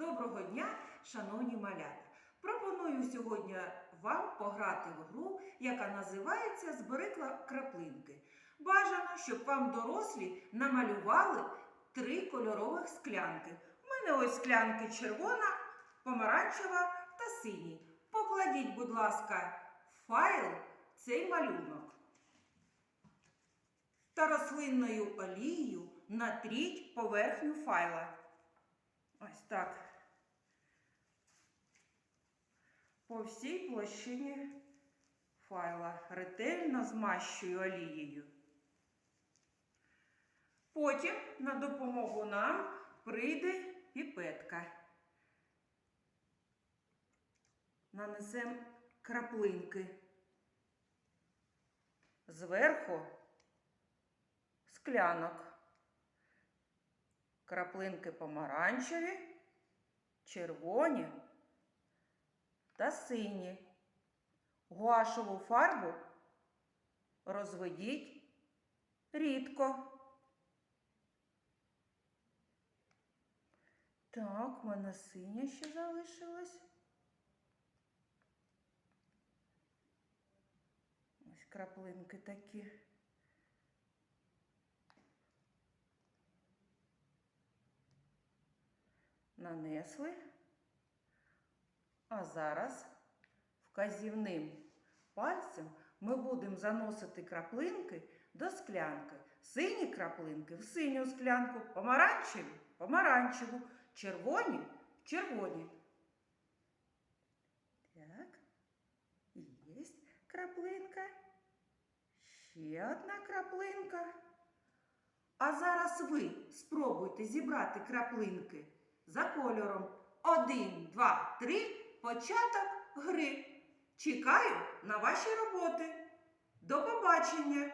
Доброго дня, шановні малята! Пропоную сьогодні вам пограти в гру, яка називається Збери краплинки. Бажано, щоб вам дорослі намалювали три кольорових склянки. У мене ось склянки червона, помаранчева та синій. Покладіть, будь ласка, файл цей малюнок. Та рослинною олією натріть поверхню файла. Ось так. По всій площині файла ретельно змащую олією. Потім на допомогу нам прийде піпетка. Нанесемо краплинки. Зверху склянок. Краплинки помаранчеві, червоні та сині. Гуашову фарбу розведіть рідко. Так, в мене синя ще залишилась. Ось краплинки такі. Нанесли. А зараз вказівним пальцем ми будемо заносити краплинки до склянки. Сині краплинки в синю склянку, помаранчеві помаранчеву, червоні в червоні. Так, є краплинка. Ще одна краплинка. А зараз ви спробуйте зібрати краплинки за кольором. Один, два, три. Початок гри. Чекаю на ваші роботи. До побачення!